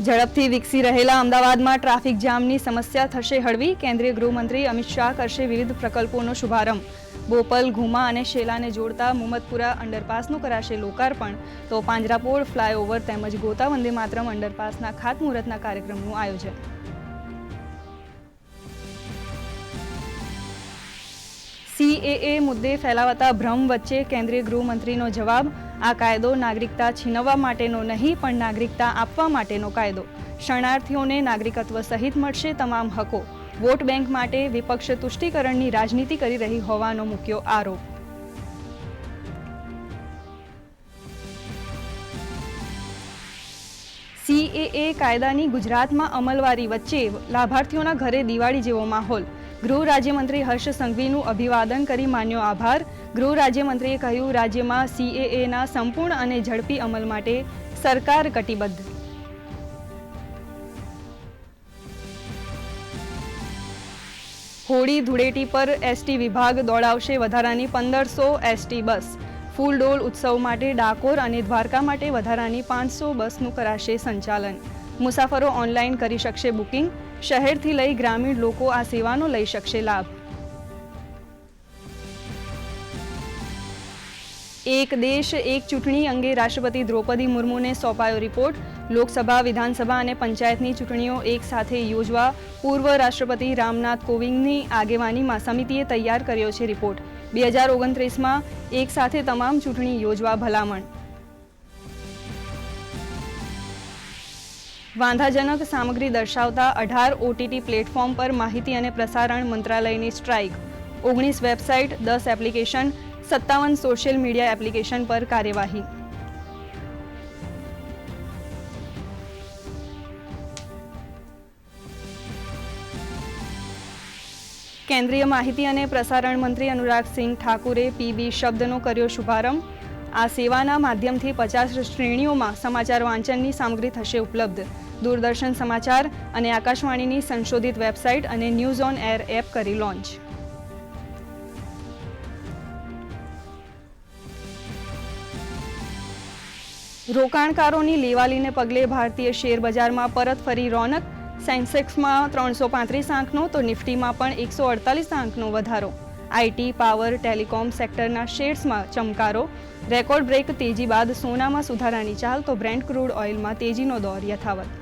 ઝડપથી વિકસી રહેલા અમદાવાદમાં ટ્રાફિક જામની સમસ્યા થશે હળવી. કેન્દ્રીય ગૃહમંત્રી અમિત શાહ કરશે વિવિધ પ્રકલ્પોનો શુભારંભ. બોપલ, ઘુમા અને શેલાને જોડતા મુમતપુરા અંડરપાસનું કરાશે લોકાર્પણ. તો પાંજરાપોળ ફ્લાયઓવર તેમજ ગોતા વંદે માતરમ અંડરપાસના ખાતમુહૂર્તના કાર્યક્રમનું આયોજન. સીએએ મુદ્દે ફેલાવાતા ભ્રમ વચ્ચે કેન્દ્રીય ગૃહમંત્રીનો જવાબ, આ કાયદો નાગરિકતા છીનવવા માટેનો નહીં, પણ નાગરિકતા આપવા માટેનો કાયદો. શરણાર્થીઓને નાગરિકત્વ સહિત મળશે તમામ હકો. વોટ બેંક માટે વિપક્ષ તુષ્ટિકરણની રાજનીતિ કરી રહી હોવાનો મૂક્યો આરોપ. સીએએ કાયદાની ગુજરાતમાં અમલવારી વચ્ચે લાભાર્થીઓના ઘરે દિવાળી જેવો માહોલ. ગૃહ રાજ્યમંત્રી હર્ષ સંઘવીનું અભિવાદન કરી માન્યો આભાર. ગૃહ રાજ્યમંત્રીએ કહ્યું, રાજ્યમાં સીએએના સંપૂર્ણ અને ઝડપી અમલ માટે સરકાર કટિબદ્ધ. હોળી ધૂળેટી પર એસટી વિભાગ દોડાવશે વધારાની પંદરસો એસટી બસ. ફૂલડોલ ઉત્સવ માટે ડાકોર અને દ્વારકા માટે વધારાની પાંચસો બસનું કરાશે સંચાલન. મુસાફરો ઓનલાઈન કરી શકશે બુકિંગ, શહેરથી લઈ ગ્રામીણ લોકો આ સેવાનો લઈ શકશે લાભ. એક દેશ, એક ચૂંટણી અંગે રાષ્ટ્રપતિ દ્રૌપદી મુર્મુને સોંપાયો રિપોર્ટ. લોકસભા, વિધાનસભા અને પંચાયતની ચૂંટણીઓ એક સાથે યોજવા પૂર્વ રાષ્ટ્રપતિ રામનાથ કોવિંદની આગેવાનીમાં સમિતિએ તૈયાર કર્યો છે રિપોર્ટ. બે હજાર ઓગણત્રીસમાં એક સાથે તમામ ચૂંટણી યોજવા ભલામણ. વાંધાજનક સામગ્રી દર્શાવતા અઢાર ઓટીટી પ્લેટફોર્મ પર માહિતી અને પ્રસારણ મંત્રાલયની સ્ટ્રાઇક. ઓગણીસ વેબસાઇટ, દસ એપ્લિકેશન, સત્તાવન સોશિયલ મીડિયા એપ્લિકેશન પર કાર્યવાહી. કેન્દ્રીય માહિતી અને પ્રસારણ મંત્રી અનુરાગસિંહ ઠાકુરે પીબી શબ્દનો કર્યો શુભારંભ. આ સેવાના માધ્યમથી પચાસ શ્રેણીઓમાં સમાચાર વાંચનની સામગ્રી થશે ઉપલબ્ધ. દૂરદર્શન સમાચાર અને આકાશવાણીની સંશોધિત વેબસાઇટ અને ન્યૂઝ ઓન એર એપ કરી લોન્ચ. રોકાણકારોની લેવાલીને પગલે ભારતીય શેર બજારમાં પરત ફરી રોનક. સેન્સેક્સમાં ત્રણસો પાંત્રીસ આંકનો તો નિફ્ટીમાં પણ એકસો અડતાલીસ આંકનો વધારો. આઈટી, પાવર, ટેલિકોમ સેક્ટરના શેર્સમાં ચમકારો. રેકોર્ડ બ્રેક તેજી બાદ સોનામાં સુધારાની ચાલ તો બ્રેન્ડ ક્રૂડ ઓઇલમાં તેજીનો દોર યથાવત.